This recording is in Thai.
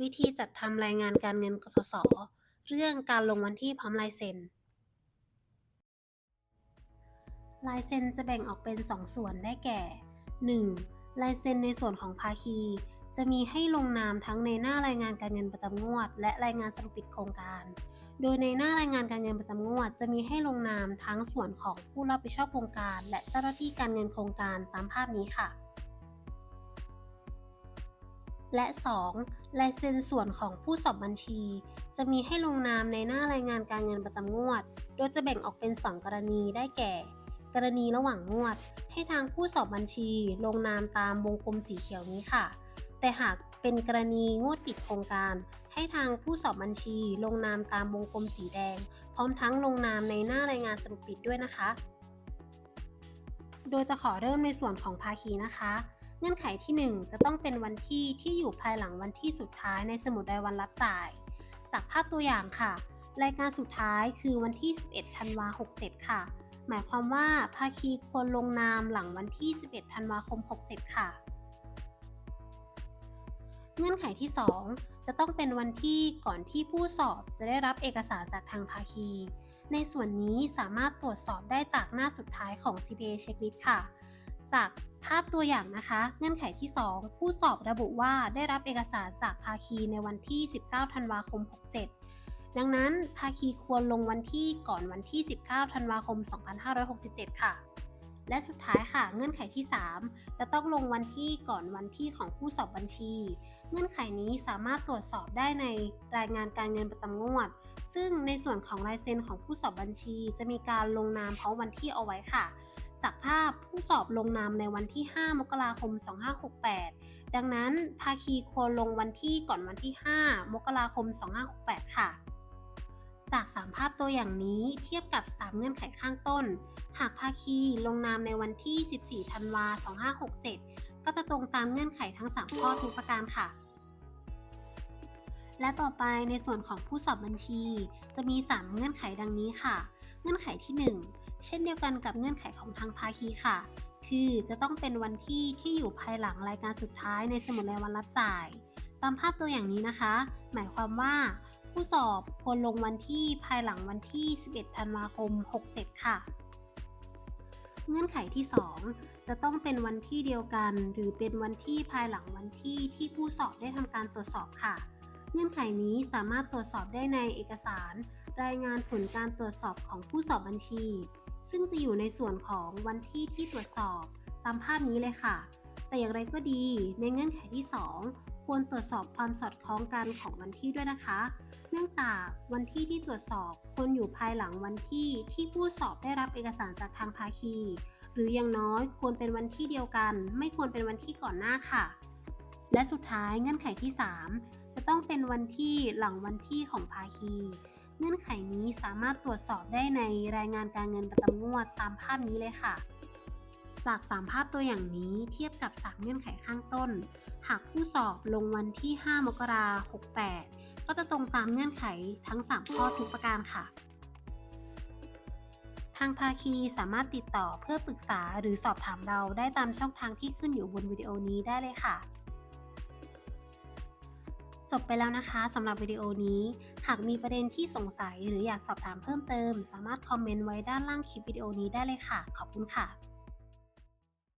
วิธีจัดทำรายงานการเงินกสศ เรื่องการลงวันที่พร้อมลายเซ็น ลายเซ็นจะแบ่งออกเป็น 2 ส่วนได้แก่ 1. ลายเซ็นในส่วนของภาคี จะมีให้ลงนามทั้งในหน้ารายงานการเงินประจำงวด และรายงานสรุปปิดโครงการ โดยในหน้ารายงานการเงินประจำงวด จะมีให้ลงนามทั้งส่วนของผู้รับผิดชอบโครงการ และเจ้าหน้าที่การเงินโครงการตามภาพนี้ค่ะ และ 2. ลายเซ็นส่วนของผู้สอบบัญชี จะมีให้ลงนามในหน้ารายงานการเงินประจำงวด โดยจะแบ่งออกเป็น 2 กรณีได้แก่ กรณีระหว่างงวด ให้ทางผู้สอบบัญชี ลงนามตามวงกลมสีเขียวนี้ค่ะ แต่หากเป็นกรณีงวดปิดโครงการ ให้ทางผู้สอบบัญชี ลงนามตามวงกลมสีแดง พร้อมทั้งลงนามในหน้ารายงานสรุปปิดด้วยนะคะ โดยจะขอเริ่มในส่วนของภาคีนะคะ งื่อนไขที่ 1 จะต้องเป็นวันที่ที่อยู่ภายหลังวันที่สุดท้ายในสมุดรายวันรับจ่าย จากภาพตัวอย่างค่ะ รายการสุดท้ายคือวันที่ 11 ธันวา67 ค่ะ หมายความว่าภาคีควรลงนามหลังวันที่ 11 ธันวาคม 67 ค่ะ เงื่อนไขที่ 2 จะต้องเป็นวันที่ก่อนที่ผู้สอบจะได้รับเอกสารจากทางภาคี ในส่วนนี้สามารถตรวจสอบได้จากหน้าสุดท้ายของ CPA Checklist ค่ะ จากภาพตัวอย่างนะคะ เงื่อนไขที่ 2 ผู้สอบระบุว่าได้รับเอกสารจากภาคีในวันที่ 19 ธันวาคม 67 ดังนั้นภาคีควรลงวันที่ก่อนวันที่ 19 ธันวาคม 2567 ค่ะ และสุดท้ายค่ะ เงื่อนไขที่ 3 จะต้องลงวันที่ก่อนวันที่ของผู้สอบบัญชี เงื่อนไขนี้สามารถตรวจสอบได้ในรายงานการเงินประจำงวด ซึ่งในส่วนของลายเซ็นของผู้สอบบัญชี จะมีการลงนามพร้อมวันที่เอาไว้ค่ะ จากภาพผู้สอบลงนามในวันที่ 5 มกราคม 2568 ดังนั้นภาคีควรลงวันที่ก่อนวันที่ 5 มกราคม 2568 ค่ะ จาก 3 ภาพตัวอย่างนี้เทียบกับ 3 เงื่อนไขข้างต้น หากภาคีลงนามในวันที่ 14 ธันวา 2567 ก็จะตรงตามเงื่อนไขทั้ง 3 ข้อทุกประการค่ะและต่อไปในส่วนของผู้สอบบัญชี จะมี 3 เงื่อนไขดังนี้ค่ะ เงื่อนไขที่ 1 เช่นเดียวกันกับเงื่อนไขของทางภาคีค่ะ คือจะต้องเป็นวันที่ที่อยู่ภายหลังรายการสุดท้ายในสมุดรายวันรับจ่าย ตามภาพตัวอย่างนี้นะคะ หมายความว่า ผู้สอบควรลงวันที่ภายหลังวันที่ 11 ธันวาคม 67 ค่ะ เงื่อนไขที่ 2 จะต้องเป็นวันที่เดียวกัน หรือเป็นวันที่ภายหลังวันที่ที่ผู้สอบได้ทำการตรวจสอบค่ะเงื่อนไขนี้สามารถตรวจสอบได้ในเอกสาร รายงานผลการตรวจสอบของผู้สอบบัญชี ซึ่งจะอยู่ในส่วนของวันที่ที่ตรวจสอบตามภาพนี้เลยค่ะ แต่อย่างไรก็ดีในเงื่อนไขที่ 2 ควรตรวจสอบความสอดคล้องกันของวันที่ด้วยนะคะ เนื่องจากวันที่ที่ตรวจสอบควรอยู่ภายหลังวันที่ที่ผู้สอบได้รับเอกสารจากทางภาคี หรืออย่างน้อยควรเป็นวันที่เดียวกัน ไม่ควรเป็นวันที่ก่อนหน้าค่ะ และสุดท้ายเงื่อนไขที่ 3 จะต้องเป็นวันที่หลังวันที่ของภาคี เงื่อนไขนี้สามารถตรวจสอบได้ในรายงานการเงินประจำงวดตามภาพนี้เลยค่ะ จาก 3 ภาพตัวอย่างนี้เทียบกับ 3 เงื่อนไขข้างต้น หากผู้สอบลงวันที่ 5 มกราคม 68 ก็จะตรงตามเงื่อนไขทั้ง 3 ข้อทุกประการค่ะ ทางภาคีสามารถติดต่อเพื่อปรึกษาหรือสอบถามเราได้ตามช่องทางที่ขึ้นอยู่บนวิดีโอนี้ได้เลยค่ะ จบไปแล้วนะคะสำหรับวิดีโอนี้ หากมีประเด็นที่สงสัยหรืออยากสอบถามเพิ่มเติม สามารถคอมเมนต์ไว้ด้านล่างคลิปวิดีโอนี้ได้เลยค่ะ ขอบคุณค่ะ